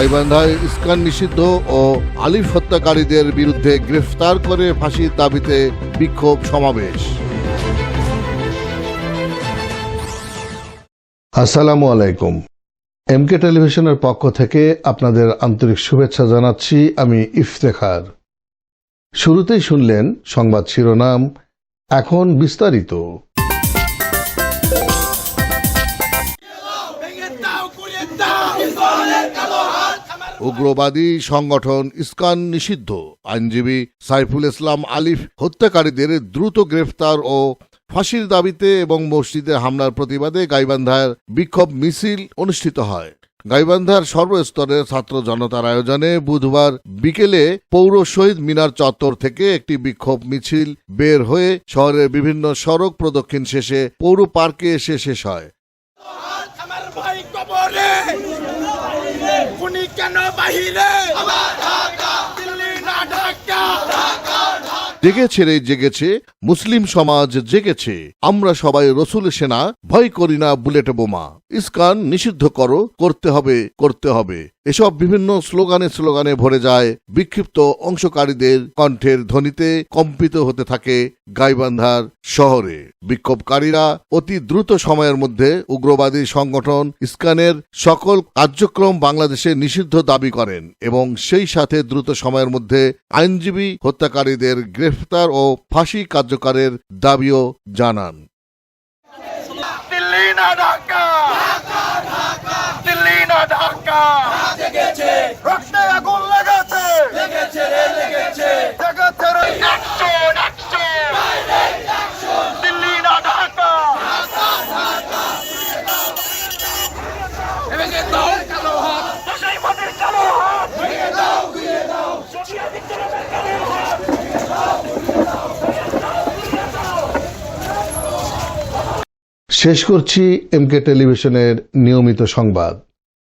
গাইবান্ধায় ISKCON নিষিদ্ধ ও আলিফ হত্যাকারীদের বিরুদ্ধে গ্রেফতার করে ফাঁসির দাবিতে বিক্ষোভ সমাবেশ। আসসালামু আলাইকুম। এমকে টেলিভিশনের পক্ষ থেকে আপনাদের আন্তরিক শুভেচ্ছা জানাচ্ছি আমি ইফতেখার। শুরুতেই শুনলেন সংবাদ শিরোনাম এখন বিস্তারিত। দাও উগ্রবাদী সংগঠন ইস্কান নিষিদ্ধ। আইনজীবী সাইফুল ইসলাম আলিফ হত্যাকারীদের দ্রুত গ্রেফতার ও ফাঁসির দাবিতে এবং মসজিদে হামলার প্রতিবাদে গাইবান্ধার বিক্ষোভ মিছিল অনুষ্ঠিত হয়। গাইবান্ধার সর্বস্তরের ছাত্র জনতার আয়োজনে বুধবার বিকেলে পৌর শহীদ মিনার চত্বর থেকে একটি বিক্ষোভ মিছিল বের হয়ে শহরের বিভিন্ন সড়ক প্রদক্ষিণ শেষে পৌর পার্কে এসে শেষ হয় হাত আমার ভাই কবরে খুনি কেন বাহিরে? জেগেছে রে জেগেছে, মুসলিম সমাজ জেগেছে। আমরা সবাই রসুল সেনা, ভয় করি না বুলেট বোমা। ইস্কান নিষিদ্ধ করো, করতে হবে করতে হবে। এসব বিভিন্ন স্লোগানে স্লোগানে ভরে যায় বিক্ষিপ্ত অংশকারীদের কণ্ঠের ধ্বনিতে কম্পিত হতে থাকে গাইবান্ধার শহরে। বিক্ষোভকারীরা অতি দ্রুত সময়ের মধ্যে উগ্রবাদী সংগঠন ইস্কানের সকল কার্যক্রম বাংলাদেশে নিষিদ্ধ দাবি করেন এবং সেই সাথে দ্রুত সময়ের মধ্যে আইনজীবী হত্যাকারীদের গ্রেফতার ও ফাঁসি কার্যকরের দাবিও জানান। না ঢাকা! জেগেছে রক্তে আগুন লেগেছে। লেগেছে রে লেগেছে। লেগেছে রে অ্যাকশন অ্যাকশন। দিল্লি না ঢাকা। ভেঙে দাও কালো হাত। বসাই মাটির কালো হাত। ভেঙে দাও ঘুরিয়ে দাও। সোনিয়া বিদ্রোহের কালো হাত। শেষ করছি এমকে টেলিভিশনের নিয়মিত সংবাদ।